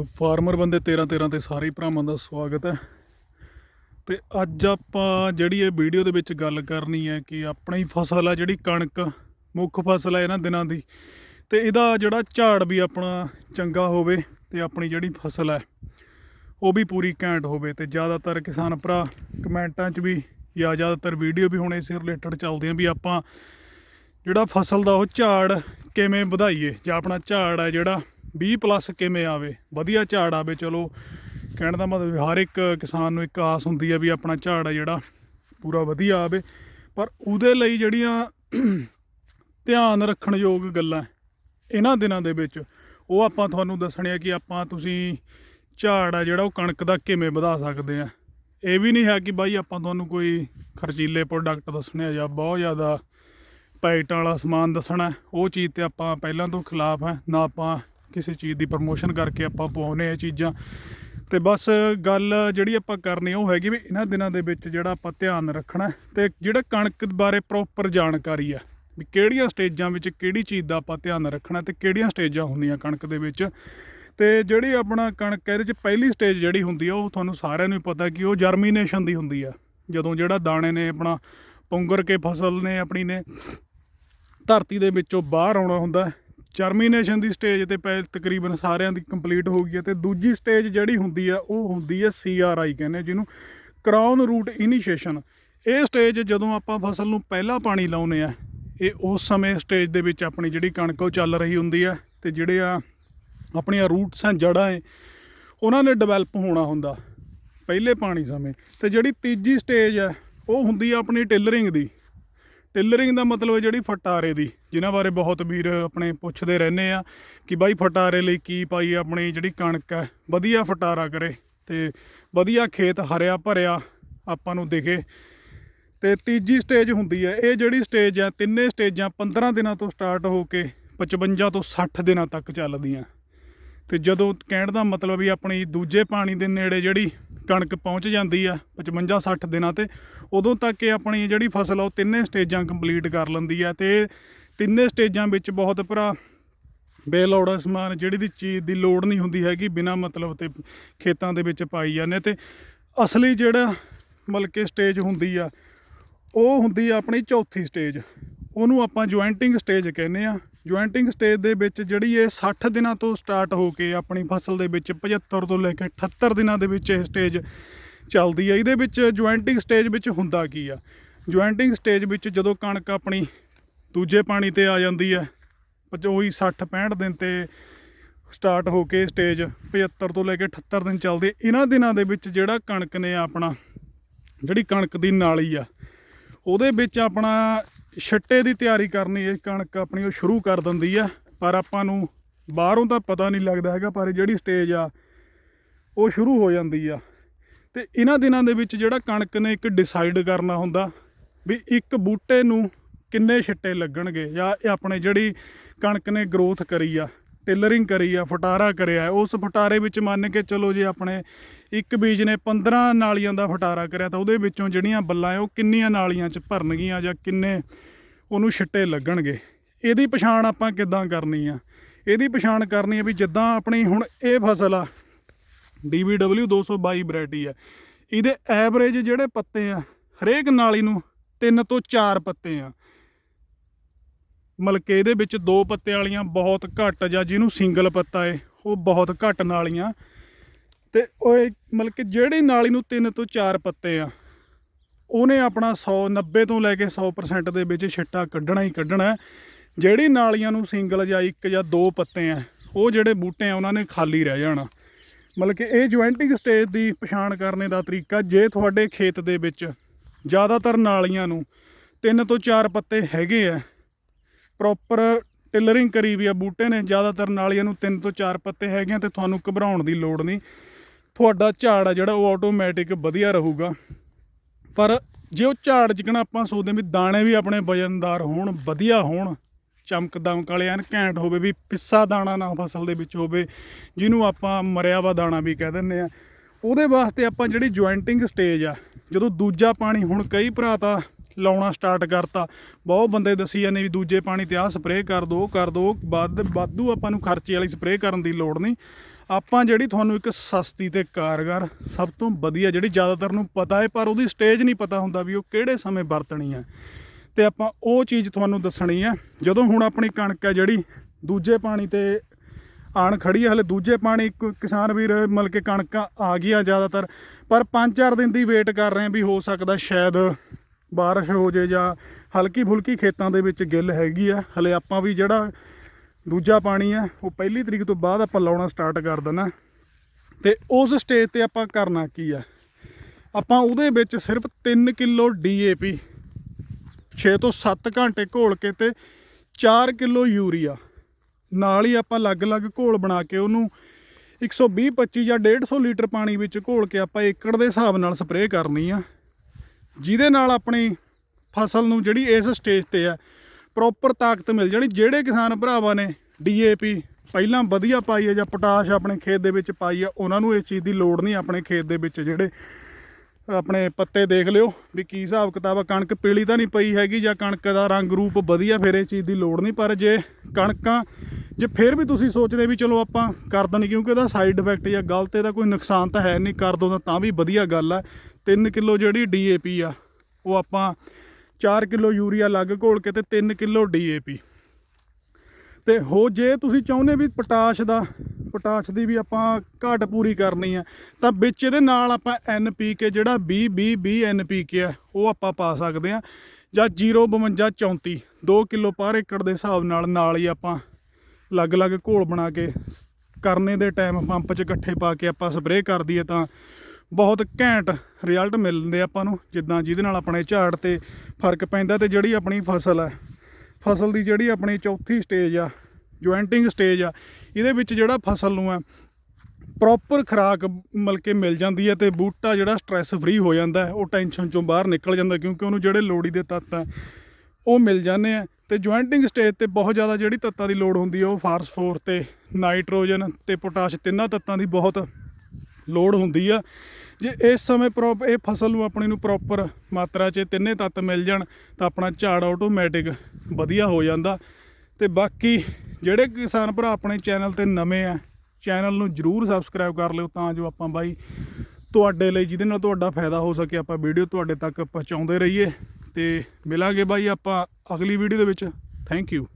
Farmer ਬੰਦੇ 13 13 ਤੇ ਸਾਰੇ ਭਰਾਵਾਂ ਦਾ ਸਵਾਗਤ ਹੈ। ਤੇ ਅੱਜ ਆਪਾਂ ਜਿਹੜੀ ਇਹ ਵੀਡੀਓ ਦੇ ਵਿੱਚ ਗੱਲ ਕਰਨੀ ਹੈ ਕਿ ਆਪਣੀ ਫਸਲ ਆ ਜਿਹੜੀ ਕਣਕ, ਮੁੱਖ ਫਸਲ ਹੈ ਇਹਨਾਂ ਦਿਨਾਂ ਦੀ, ਤੇ ਇਹਦਾ ਜਿਹੜਾ ਝਾੜ ਵੀ ਆਪਣਾ ਚੰਗਾ ਹੋਵੇ ਤੇ ਆਪਣੀ ਜਿਹੜੀ ਫਸਲ ਹੈ, ਉਹ ਵੀ ਪੂਰੀ ਘੈਂਟ ਹੋਵੇ। ਤੇ ਜ਼ਿਆਦਾਤਰ ਕਿਸਾਨ ਭਰਾ ਕਮੈਂਟਾਂ 'ਚ ਵੀ ਜਾਂ ਜ਼ਿਆਦਾਤਰ ਵੀਡੀਓ ਵੀ ਹੁਣ ਇਸੇ ਰਿਲੇਟਡ ਚੱਲਦੀਆਂ ਵੀ ਆਪਾਂ ਜਿਹੜਾ ਫਸਲ ਦਾ ਉਹ ਝਾੜ ਕਿਵੇਂ ਵਧਾਈਏ ਜਾਂ ਆਪਣਾ ਝਾੜ ਹੈ ਜਿਹੜਾ 20 ਪਲੱਸ ਕਿਵੇਂ ਆਵੇ? ਵਧੀਆ ਝਾੜ ਆਵੇ, ਚਲੋ। ਕਹਿਣ ਦਾ ਮਤਲਬ ਹਰ ਇੱਕ ਕਿਸਾਨ ਨੂੰ ਇੱਕ ਆਸ ਹੁੰਦੀ ਹੈ ਵੀ ਆਪਣਾ ਝਾੜ ਹੈ ਜਿਹੜਾ, ਪੂਰਾ ਵਧੀਆ ਆਵੇ। ਪਰ ਉਹਦੇ ਲਈ ਜਿਹੜੀਆਂ ਧਿਆਨ ਰੱਖਣ ਯੋਗ ਗੱਲਾਂ ਇਹਨਾਂ ਦਿਨਾਂ ਦੇ ਵਿੱਚ, ਉਹ ਆਪਾਂ ਤੁਹਾਨੂੰ ਦੱਸਣੀਆਂ ਕਿ ਆਪਾਂ ਤੁਸੀਂ ਝਾੜ ਆ ਜਿਹੜਾ ਉਹ ਕਣਕ ਦਾ ਕਿਵੇਂ ਵਧਾ ਸਕਦੇ ਆ। ਇਹ ਵੀ ਨਹੀਂ ਹੈ ਕਿ ਬਾਈ ਆਪਾਂ ਤੁਹਾਨੂੰ ਕੋਈ ਖਰਚੀਲੇ ਪ੍ਰੋਡਕਟ ਦੱਸਣੇ ਆ ਜਾਂ ਬਹੁਤ ਜ਼ਿਆਦਾ ਪੈਕਟਾਂ ਵਾਲਾ ਸਮਾਨ ਦੱਸਣਾ ਉਹ ਚੀਜ਼ ਤੇ ਆਪਾਂ ਪਹਿਲਾਂ ਤੋਂ ਖਿਲਾਫ ਹੈ ਨਾ ਆਪਾਂ ਕਿਸੇ ਚੀਜ਼ ਦੀ ਪ੍ਰਮੋਸ਼ਨ ਕਰਕੇ ਆਪਾਂ ਪਾਉਨੇ ਇਹ ਚੀਜ਼ਾਂ। ਤੇ ਬਸ ਗੱਲ ਜਿਹੜੀ ਆਪਾਂ ਕਰਨੀ ਉਹ ਹੈਗੀ ਵੀ ਇਹਨਾਂ ਦਿਨਾਂ ਦੇ ਵਿੱਚ ਜਿਹੜਾ ਆਪਾਂ ਧਿਆਨ ਰੱਖਣਾ ਹੈ ਤੇ ਜਿਹੜਾ ਕਣਕ ਬਾਰੇ ਪ੍ਰੋਪਰ ਜਾਣਕਾਰੀ ਹੈ, ਵੀ ਕਿਹੜੀਆਂ ਸਟੇਜਾਂ ਵਿੱਚ ਕਿਹੜੀ ਚੀਜ਼ ਦਾ ਆਪਾਂ ਧਿਆਨ ਰੱਖਣਾ ਤੇ ਕਿਹੜੀਆਂ ਸਟੇਜਾਂ ਹੁੰਦੀਆਂ ਕਣਕ ਦੇ ਵਿੱਚ। ਤੇ ਜਿਹੜੀ ਆਪਣਾ ਕਣਕ ਇਹਦੇ ਚ ਪਹਿਲੀ ਸਟੇਜ ਜਿਹੜੀ ਹੁੰਦੀ ਆ, ਉਹ ਤੁਹਾਨੂੰ ਸਾਰਿਆਂ ਨੂੰ ਹੀ ਪਤਾ ਕਿ ਉਹ ਜਰਮੀਨੇਸ਼ਨ ਦੀ ਹੁੰਦੀ ਆ। ਜਦੋਂ ਜਿਹੜਾ ਦਾਣੇ ਨੇ ਆਪਣਾ ਪੁੰਗਰ ਕੇ ਫਸਲ ਨੇ ਆਪਣੀ ਨੇ, ਧਰਤੀ ਦੇ ਵਿੱਚੋਂ ਬਾਹਰ ਆਉਣਾ ਹੁੰਦਾ ਜਰਮੀਨੇਸ਼ਨ ਦੀ ਸਟੇਜ ਤੇ ਪੈ ਤਕਰੀਬਨ ਸਾਰਿਆਂ ਦੀ ਕੰਪਲੀਟ ਹੋ ਗਈ ਹੈ ਤੇ ਦੂਜੀ ਸਟੇਜ ਜਿਹੜੀ ਹੁੰਦੀ ਆ ਉਹ ਹੁੰਦੀ ਹੈ ਸੀਆਰਆਈ ਕਹਿੰਦੇ ਜਿਹਨੂੰ ਕਰਾਊਨ ਰੂਟ ਇਨੀਸ਼ੀਏਸ਼ਨ ਇਹ ਸਟੇਜ ਜਦੋਂ ਆਪਾਂ ਫਸਲ ਨੂੰ ਪਹਿਲਾ ਪਾਣੀ ਲਾਉਨੇ ਆ ਇਹ ਉਸ ਸਮੇਂ ਸਟੇਜ ਦੇ ਵਿੱਚ ਆਪਣੀ ਜਿਹੜੀ ਕਣਕ ਉਹ ਚੱਲ ਰਹੀ ਹੁੰਦੀ ਆ ਤੇ ਜਿਹੜੇ ਆ ਆਪਣੀਆਂ ਰੂਟਸ ਹਨ ਜੜ੍ਹਾਂ ਹੈ, ਉਹਨਾਂ ਨੇ ਡਿਵੈਲਪ ਹੋਣਾ ਹੁੰਦਾ ਪਹਿਲੇ ਪਾਣੀ ਸਮੇਂ। ਤੇ ਜਿਹੜੀ ਤੀਜੀ ਸਟੇਜ ਹੈ, ਉਹ ਹੁੰਦੀ ਆ ਆਪਣੀ ਟਿਲਰਿੰਗ ਦੀ। ਟਿਲਰਿੰਗ ਦਾ ਮਤਲਬ ਹੈ ਜਿਹੜੀ ਫਟਾਰੇ ਦੀ, ਜਿਨ੍ਹਾਂ ਬਾਰੇ ਬਹੁਤ ਵੀਰ ਆਪਣੇ ਪੁੱਛਦੇ ਰਹਿੰਦੇ ਆ ਕਿ ਬਾਈ ਫਟਾਰੇ ਲਈ ਕੀ ਪਾਈ ਆਪਣੀ ਜਿਹੜੀ ਕਣਕ ਹੈ, ਵਧੀਆ ਫਟਾਰਾ ਕਰੇ ਤੇ ਵਧੀਆ ਖੇਤ ਹਰਿਆ ਭਰਿਆ ਆਪਾਂ ਨੂੰ ਦਿਖੇ। ਤੇ ਤੀਜੀ ਸਟੇਜ ਹੁੰਦੀ ਹੈ, ਇਹ ਜਿਹੜੀ ਸਟੇਜ ਹੈ, ਤਿੰਨੇ ਸਟੇਜਾਂ 15 ਦਿਨਾਂ ਤੋਂ ਸਟਾਰਟ ਹੋ ਕੇ 55 ਤੋਂ 60 ਦਿਨਾਂ ਤੱਕ ਚੱਲਦੀਆਂ। ਤੇ ਜਦੋਂ ਕਹਿਣ ਦਾ ਮਤਲਬ ਵੀ ਆਪਣੀ ਦੂਜੇ ਪਾਣੀ ਦੇ ਨੇੜੇ ਜਿਹੜੀ ਕਣਕ ਪਹੁੰਚ ਜਾਂਦੀ ਆ 55 60 ਦਿਨਾਂ ਤੇ, ਉਦੋਂ ਤੱਕ ਇਹ ਆਪਣੀ ਜਿਹੜੀ ਫਸਲ ਆ ਉਹ ਤਿੰਨੇ ਸਟੇਜਾਂ ਕੰਪਲੀਟ ਕਰ ਲੈਂਦੀ ਆ ਤੇ ਤਿੰਨੇ ਸਟੇਜਾਂ ਵਿੱਚ ਬਹੁਤ ਭਰਾ ਬੇਲੋੜਾ ਸਮਾਨ ਜਿਹੜੀ ਦੀ ਚੀਜ਼ ਦੀ ਲੋੜ ਨਹੀਂ ਹੁੰਦੀ ਹੈਗੀ, ਬਿਨਾ ਮਤਲਬ ਤੇ ਖੇਤਾਂ ਦੇ ਵਿੱਚ ਪਾਈ ਜਾਂਦੇ ਤੇ ਅਸਲੀ ਜਿਹੜਾ ਮਲਕੇ ਸਟੇਜ ਹੁੰਦੀ ਆ, ਉਹ ਹੁੰਦੀ ਆ ਆਪਣੀ ਚੌਥੀ ਸਟੇਜ, ਉਹਨੂੰ ਆਪਾਂ ਜੁਆਇੰਟਿੰਗ ਸਟੇਜ ਕਹਿੰਦੇ ਆ। ਜੁਆਇੰਟਿੰਗ ਸਟੇਜ ਦੇ ਵਿੱਚ ਜਿਹੜੀ ਇਹ 60 ਦਿਨਾਂ ਤੋਂ ਸਟਾਰਟ ਹੋ ਕੇ ਆਪਣੀ ਫਸਲ ਦੇ ਵਿੱਚ 75 ਤੋਂ ਲੈ ਕੇ 78 ਦਿਨਾਂ ਦੇ ਵਿੱਚ ਇਹ ਸਟੇਜ ਚੱਲਦੀ ਹੈ ਇਹਦੇ ਵਿੱਚ ਜੁਆਇੰਟਿੰਗ ਸਟੇਜ ਵਿੱਚ ਹੁੰਦਾ ਕੀ ਆ? ਜੁਆਇੰਟਿੰਗ ਸਟੇਜ ਵਿੱਚ ਜਦੋਂ ਕਣਕ ਆਪਣੀ ਦੂਜੇ ਪਾਣੀ ਤੇ ਆ ਜਾਂਦੀ ਹੈ ਪਰ ਉਹੀ 60 65 ਦਿਨ ਤੇ ਸਟਾਰਟ ਹੋ ਕੇ ਸਟੇਜ 75 ਤੋਂ ਲੈ ਕੇ 78 ਦਿਨ ਚੱਲਦੀ। ਇਹਨਾਂ ਦਿਨਾਂ ਦੇ ਵਿੱਚ ਜਿਹੜਾ ਕਣਕ ਨੇ ਆਪਣਾ, ਜਿਹੜੀ ਕਣਕ ਦੀ ਨਾਲੀ ਆ, ਉਹਦੇ ਵਿੱਚ ਆਪਣਾ ਛਿੱਟੇ ਦੀ ਤਿਆਰੀ ਕਰਨੀ ਹੈ ਕਣਕ ਆਪਣੀ ਉਹ ਸ਼ੁਰੂ ਕਰ ਦਿੰਦੀ ਆ, ਪਰ ਆਪਾਂ ਨੂੰ ਬਾਹਰੋਂ ਤਾਂ ਪਤਾ ਨਹੀਂ ਲੱਗਦਾ ਹੈਗਾ, ਪਰ ਜਿਹੜੀ ਸਟੇਜ ਆ, ਉਹ ਸ਼ੁਰੂ ਹੋ ਜਾਂਦੀ ਆ। ਤੇ ਇਹਨਾਂ ਦਿਨਾਂ ਦੇ ਵਿੱਚ ਜਿਹੜਾ ਕਣਕ ਨੇ ਇੱਕ ਡਿਸਾਈਡ ਕਰਨਾ ਹੁੰਦਾ ਵੀ ਇੱਕ ਬੂਟੇ ਨੂੰ ਕਿੰਨੇ ਛਿੱਟੇ ਲੱਗਣਗੇ ਜਾਂ ਇਹ ਆਪਣੇ ਜਿਹੜੀ ਕਣਕ ਨੇ ਗਰੋਥ ਕਰੀ ਆ। ਟੇਲਰਿੰਗ ਕਰੀ ਆ, ਫਟਾਰਾ ਕਰਿਆ। ਉਸ ਫਟਾਰੇ ਵਿੱਚ ਮੰਨ ਕੇ ਚਲੋ ਜੇ ਆਪਣੇ ਇੱਕ ਬੀਜ ਨੇ 15 ਨਾਲੀਆਂ ਦਾ ਫਟਾਰਾ ਕਰਿਆ, ਤਾਂ ਉਹਦੇ ਵਿੱਚੋਂ ਜਿਹੜੀਆਂ ਬੱਲਾਂ ਆ, ਉਹ ਕਿੰਨੀਆਂ ਨਾਲੀਆਂ 'ਚ ਭਰਨਗੀਆਂ ਜਾਂ ਕਿੰਨੇ ਉਹਨੂੰ ਛਿੱਟੇ ਲੱਗਣਗੇ? ਇਹਦੀ ਪਛਾਣ ਆਪਾਂ ਕਿੱਦਾਂ ਕਰਨੀ ਆ? ਇਹਦੀ ਪਛਾਣ ਕਰਨੀ ਆ ਵੀ ਜਿੱਦਾਂ ਆਪਣੀ ਹੁਣ ਇਹ ਫਸਲ ਆ DBW 222 ਵੈਰਾਈਟੀ ਆ। ਇਹਦੇ ਐਵਰੇਜ ਜਿਹੜੇ ਪੱਤੇ ਆ, ਹਰੇਕ ਨਾਲੀ ਨੂੰ ਤਿੰਨ ਤੋਂ ਚਾਰ ਪੱਤੇ ਆ। ਮਤਲਬ ਕਿ ਇਹਦੇ ਵਿੱਚ ਦੋ ਪੱਤੇ ਵਾਲੀਆਂ ਬਹੁਤ ਘੱਟ ਜਾਂ ਜਿਹਨੂੰ ਸਿੰਗਲ ਪੱਤਾ ਏ, ਉਹ ਬਹੁਤ ਘੱਟ ਨਾਲੀਆਂ। ਤੇ ਉਹ ਇਹ ਮਤਲਬ ਕਿ ਜਿਹੜੀ ਨਾਲੀ ਨੂੰ ਤਿੰਨ ਤੋਂ ਚਾਰ ਪੱਤੇ ਆ, ਉਹਨੇ ਆਪਣਾ 100 90 ਤੋਂ ਲੈ ਕੇ 100% ਦੇ ਵਿੱਚ ਛਿੱਟਾ ਕੱਢਣਾ ਹੀ ਕੱਢਣਾ ਜਿਹੜੀ ਨਾਲੀਆਂ ਨੂੰ ਸਿੰਗਲ ਜਾਂ ਇੱਕ ਜਾਂ ਦੋ ਪੱਤੇ ਆ, ਉਹ ਜਿਹੜੇ ਬੂਟੇ ਆ, ਉਹਨਾਂ ਨੇ ਖਾਲੀ ਰਹਿ ਜਾਣਾ। ਮਤਲਬ ਕਿ ਇਹ ਜੁਆਇੰਟਿੰਗ ਸਟੇਜ ਦੀ ਪਛਾਣ ਕਰਨੇ ਦਾ ਤਰੀਕਾ, ਜੇ ਤੁਹਾਡੇ ਖੇਤ ਦੇ ਵਿੱਚ ਜ਼ਿਆਦਾਤਰ ਨਾਲੀਆਂ ਨੂੰ ਤਿੰਨ ਤੋਂ ਚਾਰ ਪੱਤੇ ਹੈਗੇ ਆ ਪ੍ਰੋਪਰ ਟਿਲਰਿੰਗ ਕਰੀ ਵੀ ਆ ਬੂਟੇ ਨੇ, ਜ਼ਿਆਦਾਤਰ ਨਾਲੀਆਂ ਨੂੰ ਤਿੰਨ ਤੋਂ ਚਾਰ ਪੱਤੇ ਹੈਗੇ ਆ ਤੇ ਤੁਹਾਨੂੰ ਘਬਰਾਉਣ ਦੀ ਲੋੜ ਨਹੀਂ। ਤੁਹਾਡਾ ਝਾੜ ਆ ਜਿਹੜਾ, ਉਹ ਆਟੋਮੈਟਿਕ ਵਧੀਆ ਰਹੂਗਾ। ਪਰ ਜੇ ਉਹ ਝਾੜ ਜਿਕਣਾ ਆਪਾਂ ਸੋਚਦੇ ਹਾਂ ਵੀ ਦਾਣੇ ਵੀ ਆਪਣੇ ਵਜਨਦਾਰ ਹੋਣ, ਵਧੀਆ ਹੋਣ, ਚਮਕ ਦਮਕ ਵਾਲੇ ਐਨ ਘੈਂਟ ਹੋਵੇ ਵੀ ਪਿੱਸਾ ਦਾਣਾ ਨਾ ਫਸਲ ਦੇ ਵਿੱਚ ਹੋਵੇ, ਜਿਹਨੂੰ ਆਪਾਂ ਮਰਿਆ ਵਾ ਦਾਣਾ ਵੀ ਕਹਿ ਦਿੰਦੇ ਆ, ਉਹਦੇ ਵਾਸਤੇ ਆਪਾਂ ਜਿਹੜੀ ਜੁਆਇੰਟਿੰਗ ਸਟੇਜ ਆ, ਜਦੋਂ ਦੂਜਾ ਪਾਣੀ ਹੁਣ ਕਈ ਭਰਾ ਤਾਂ ਲਾਉਣਾ ਸਟਾਰਟ ਕਰਤਾ। ਬਹੁਤ ਬੰਦੇ ਦੱਸੀ ਜਾਂਦੇ ਵੀ ਦੂਜੇ ਪਾਣੀ ਤੇ ਆਹ ਸਪਰੇਅ ਕਰ ਦੋ ਉਹ ਕਰ ਦੋ, ਵੱਧ, ਵਾਧੂ ਆਪਾਂ ਨੂੰ ਖਰਚੇ ਵਾਲੀ ਸਪਰੇਅ ਕਰਨ ਦੀ ਲੋੜ ਨਹੀਂ। ਆਪਾਂ ਜਿਹੜੀ ਤੁਹਾਨੂੰ ਇੱਕ ਸਸਤੀ ਤੇ ਕਾਰਗਰ, ਸਭ ਤੋਂ ਵਧੀਆ ਜਿਹੜੀ ਜ਼ਿਆਦਾਤਰ ਨੂੰ ਪਤਾ ਹੈ, ਪਰ ਉਹਦੀ ਸਟੇਜ ਨਹੀਂ ਪਤਾ ਹੁੰਦਾ ਵੀ ਉਹ ਕਿਹੜੇ ਸਮੇਂ ਵਰਤਣੀ ਹੈ। ਤੇ ਆਪਾਂ ਉਹ ਚੀਜ਼ ਤੁਹਾਨੂੰ ਦੱਸਣੀ ਹੈ, ਜਦੋਂ ਹੁਣ ਆਪਣੀ ਕਣਕ ਹੈ ਜਿਹੜੀ, ਦੂਜੇ ਪਾਣੀ ਤੇ ਆਣ ਖੜੀ ਹੈ, ਹਲੇ ਦੂਜੇ ਪਾਣੀ ਕ- ਕਿਸਾਨ ਵੀਰ ਮਤਲਬ ਕਿ ਕਣਕਾਂ ਆ ਗਈਆਂ ਜ਼ਿਆਦਾਤਰ, ਪਰ 5-4 ਦਿਨ ਦੀ ਵੇਟ ਕਰ ਰਹੇ ਆ ਵੀ ਹੋ ਸਕਦਾ ਸ਼ਾਇਦ ਬਾਰਿਸ਼ ਹੋ ਜੇ ਜਾਂ ਹਲਕੀ ਫੁਲਕੀ ਖੇਤਾਂ ਦੇ ਵਿੱਚ ਗਿੱਲ ਹੈਗੀ ਆ, ਹਲੇ ਆਪਾਂ ਵੀ ਜਿਹੜਾ ਦੂਜਾ ਪਾਣੀ ਆ, ਉਹ ਪਹਿਲੀ ਤਰੀਕ ਤੋਂ ਬਾਅਦ ਆਪਾਂ ਲਾਉਣਾ ਸਟਾਰਟ ਕਰ ਦੇਣਾ ਤੇ ਉਸ ਸਟੇਜ ਤੇ ਆਪਾਂ ਕਰਨਾ ਕੀ ਆ? ਆਪਾਂ ਉਹਦੇ ਵਿੱਚ ਸਿਰਫ 3 ਕਿਲੋ ਡੀਏਪੀ 6 ਤੋਂ 7 ਘੰਟੇ ਘੋਲ ਕੇ ਤੇ 4 ਕਿਲੋ ਯੂਰੀਆ। ਨਾਲ ਹੀ ਆਪਾਂ ਅਲੱਗ-ਅਲੱਗ ਘੋਲ ਬਣਾ ਕੇ ਉਹਨੂੰ 120 25 ਜਾਂ 150 ਲੀਟਰ ਪਾਣੀ ਵਿੱਚ ਘੋਲ ਕੇ ਆਪਾਂ ਏਕੜ ਦੇ ਹਿਸਾਬ ਨਾਲ ਸਪਰੇਅ ਕਰਨੀ ਆ। ਜਿਹਦੇ ਨਾਲ ਆਪਣੀ ਫਸਲ ਨੂੰ ਜਿਹੜੀ ਇਸ ਸਟੇਜ ਤੇ ਆ ਪ੍ਰੋਪਰ ਤਾਕਤ ਮਿਲ ਜਾਣੀ। ਜਿਹੜੇ ਕਿਸਾਨ ਭਰਾਵਾਂ ਨੇ ਡੀਏਪੀ ਪਹਿਲਾਂ ਵਧੀਆ ਪਾਈ ਹੈ ਜਾਂ ਪੋਟਾਸ਼ ਆਪਣੇ ਖੇਤ ਦੇ ਵਿੱਚ ਪਾਈ ਆ ਉਹਨਾਂ ਨੂੰ ਇਸ ਚੀਜ਼ ਦੀ ਲੋੜ ਨਹੀਂ ਆਪਣੇ ਖੇਤ ਦੇ ਵਿੱਚ ਜਿਹੜੇ ਆਪਣੇ ਪੱਤੇ ਦੇਖ ਲਿਓ ਵੀ ਕੀ ਹਿਸਾਬ ਕਿਤਾਬ ਆ। ਕਣਕ ਪੀਲੀ ਤਾਂ ਨਹੀਂ ਪਈ ਹੈਗੀ ਜਾਂ ਕਣਕ ਦਾ ਰੰਗ ਰੂਪ ਵਧੀਆ, ਫਿਰ ਇਹ ਚੀਜ਼ ਦੀ ਲੋੜ ਨਹੀਂ। ਪਰ ਜੇ ਕਣਕਾਂ, ਜੇ ਫਿਰ ਵੀ ਤੁਸੀਂ ਸੋਚਦੇ ਵੀ ਚਲੋ ਆਪਾਂ ਕਰ ਦੇਣੀ, ਕਿਉਂਕਿ ਇਹਦਾ ਸਾਈਡ ਇਫੈਕਟ ਜਾਂ ਗਲਤ ਇਹਦਾ ਕੋਈ ਨੁਕਸਾਨ ਤਾਂ ਹੈ ਨਹੀਂ, ਕਰ ਦੋ ਤਾਂ ਤਾਂ ਵੀ ਵਧੀਆ ਗੱਲ ਆ। 3 ਕਿਲੋ ਜਿਹੜੀ ਡੀਏਪੀ ਆ, ਉਹ ਆਪਾਂ 4 ਕਿਲੋ ਯੂਰੀਆ ਲੱਗ ਘੋਲ ਕੇ ਤੇ 3 ਕਿਲੋ ਡੀਏਪੀ ਤੇ ਹੋ ਜੇ ਤੁਸੀਂ ਚਾਹੁੰਦੇ ਵੀ ਪੋਟਾਸ਼ ਦਾ, ਪੋਟਾਸ਼ ਦੀ ਵੀ ਆਪਾਂ ਘਾਟ ਪੂਰੀ ਕਰਨੀ ਆ, ਤਾਂ ਵਿੱਚ ਇਹਦੇ ਨਾਲ ਆਪਾਂ ਐਨਪੀਕੇ ਜਿਹੜਾ 20 20 20 ਐਨਪੀਕੇ ਆ, ਉਹ ਆਪਾਂ ਪਾ ਸਕਦੇ ਆ। ਜਾਂ 052 34 2 ਕਿਲੋ ਪਰ ਏਕੜ ਦੇ ਹਿਸਾਬ ਨਾਲ ਨਾਲ ਹੀ ਆਪਾਂ ਅਲੱਗ-ਅਲੱਗ ਘੋਲ ਬਣਾ ਕੇ, ਕਰਨੇ ਦੇ ਟਾਈਮ ਪੰਪ 'ਚ ਇਕੱਠੇ ਪਾ ਕੇ ਆਪਾਂ ਸਪਰੇਅ ਕਰ ਦਈਏ ਤਾਂ ਬਹੁਤ ਘੈਂਟ ਰਿਜ਼ਲਟ ਮਿਲਦੇ ਆਪਾਂ ਨੂੰ, ਜਿੱਦਾਂ ਜਿਹਦੇ ਨਾਲ ਆਪਣੇ ਝਾੜ ਤੇ ਫ਼ਰਕ ਪੈਂਦਾ ਤੇ ਜਿਹੜੀ ਆਪਣੀ ਫਸਲ ਹੈ। ਫਸਲ ਦੀ ਜਿਹੜੀ ਆਪਣੀ ਚੌਥੀ ਸਟੇਜ ਆ ਜੁਆਇੰਟਿੰਗ ਸਟੇਜ ਆ, ਇਹਦੇ ਵਿੱਚ ਜਿਹੜਾ ਫਸਲ ਨੂੰ ਆ ਪ੍ਰੋਪਰ ਖੁਰਾਕ ਮਿਲ ਕੇ ਮਿਲ ਜਾਂਦੀ ਹੈ ਤੇ ਬੂਟਾ ਜਿਹੜਾ ਸਟ੍ਰੈਸ ਫ੍ਰੀ ਹੋ ਜਾਂਦਾ ਉਹ ਟੈਨਸ਼ਨ ਚੋਂ ਬਾਹਰ ਨਿਕਲ ਜਾਂਦਾ ਕਿਉਂਕਿ ਉਹਨੂੰ ਜਿਹੜੇ ਲੋੜੀ ਦੇ ਤੱਤ ਆ ਉਹ ਮਿਲ ਜਾਂਦੇ ਆ। ਤੇ ਜੁਆਇੰਟਿੰਗ ਸਟੇਜ ਤੇ ਬਹੁਤ ਜ਼ਿਆਦਾ ਜਿਹੜੀ ਤੱਤਾਂ ਦੀ ਲੋੜ ਹੁੰਦੀ ਹੈ, ਉਹ ਫਾਸਫੋਰ ਤੇ ਨਾਈਟ੍ਰੋਜਨ ਤੇ ਪੋਟਾਸ਼ ਤਿੰਨਾਂ ਤੱਤਾਂ ਦੀ ਬਹੁਤ ਲੋੜ ਹੁੰਦੀ ਆ। ਜੇ ਇਸ ਸਮੇਂ ਪ੍ਰੋਪ ਇਹ ਫਸਲ ਨੂੰ ਆਪਣੀ ਨੂੰ ਪ੍ਰੋਪਰ ਮਾਤਰਾ 'ਚ ਤਿੰਨੇ ਤੱਤ ਮਿਲ ਜਾਣ, ਤਾਂ ਆਪਣਾ ਝਾੜ ਆਟੋਮੈਟਿਕ ਵਧੀਆ ਹੋ ਜਾਂਦਾ। ਤੇ ਬਾਕੀ ਜਿਹੜੇ ਕਿਸਾਨ ਭਰਾ ਆਪਣੇ ਚੈਨਲ ਤੇ ਨਵੇਂ ਆ, ਚੈਨਲ ਨੂੰ ਜਰੂਰ ਸਬਸਕ੍ਰਾਈਬ ਕਰ ਲਿਓ ਤਾਂ ਜੋ ਆਪਾਂ ਬਾਈ ਤੁਹਾਡੇ ਲਈ ਜਿਹਦੇ ਨਾਲ ਤੁਹਾਡਾ ਫਾਇਦਾ ਹੋ ਸਕੇ, ਆਪਾਂ ਵੀਡੀਓ ਤੁਹਾਡੇ ਤੱਕ ਪਹੁੰਚਾਉਂਦੇ ਰਹੀਏ। ਤੇ ਮਿਲਾਂਗੇ ਬਾਈ ਆਪਾਂ ਅਗਲੀ ਵੀਡੀਓ ਦੇ ਵਿੱਚ। Thank you